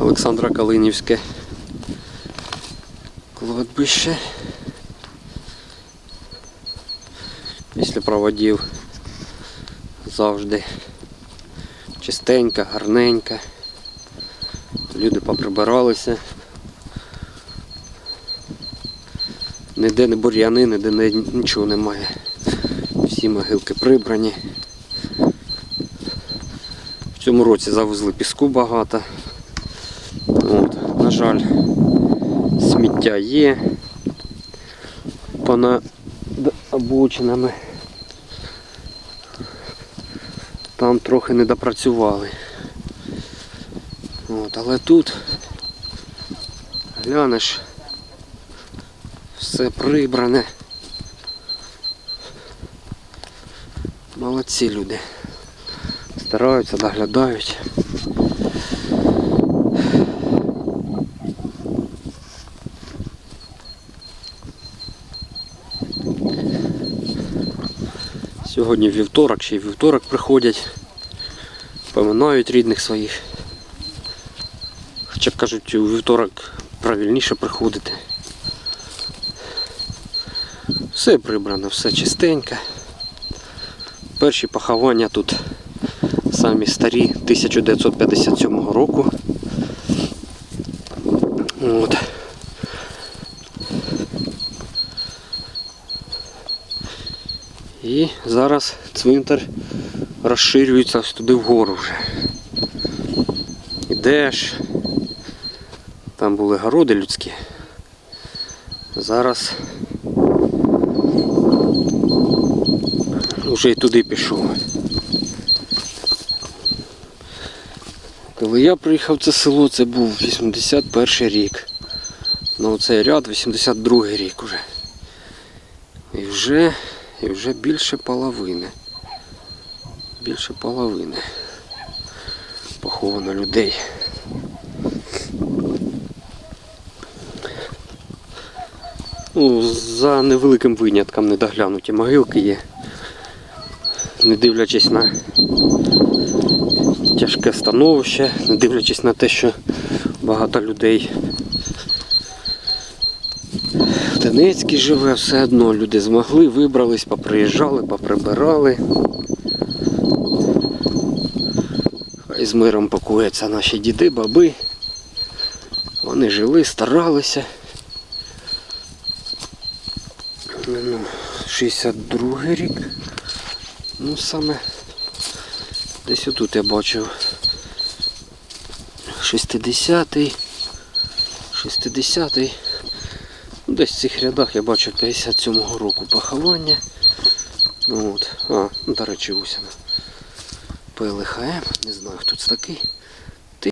Олександра Калинівське кладбище. Після проводів завжди чистенька, гарненька. Люди поприбиралися. Ніде не бур'яни, ніде нічого немає. Всі могилки прибрані. В цьому році завезли піску багато. От, на жаль, сміття є понад обочинами. Там трохи не допрацювали. От, але тут глянеш, все прибране. Молодці люди. Стараються, доглядають. Сьогодні вівторок, ще й вівторок приходять, поминають рідних своїх. Хоча кажуть, у вівторок правильніше приходити. Все прибрано, все чистенько. Перші поховання тут самі старі 1957 року. От. І зараз цвинтар розширюється ось туди вгору вже. Ідеш. Там були городи людські. Зараз вже й туди пішов. Коли я приїхав в це село, це був 81 рік. Ну цей ряд 82 рік уже. І вже, і вже більше половини. Більше половини. Поховано людей. Ну, за невеликим винятком недоглянуті могилки є. Не дивлячись на тяжке становище, не дивлячись на те, що багато людей в живе, все одно люди змогли, вибрались, поприїжджали, поприбирали. Хай з миром покояться наші діди, баби. Вони жили, старалися. Ну, 62 рік. Ну саме десь отут я бачив 60-й, 60-й. Ну, десь в цих рядах я бачив 57-го року поховання. Ну от. А, ну, до речі, Усіна. ПЛХМ, не знаю хто це такий.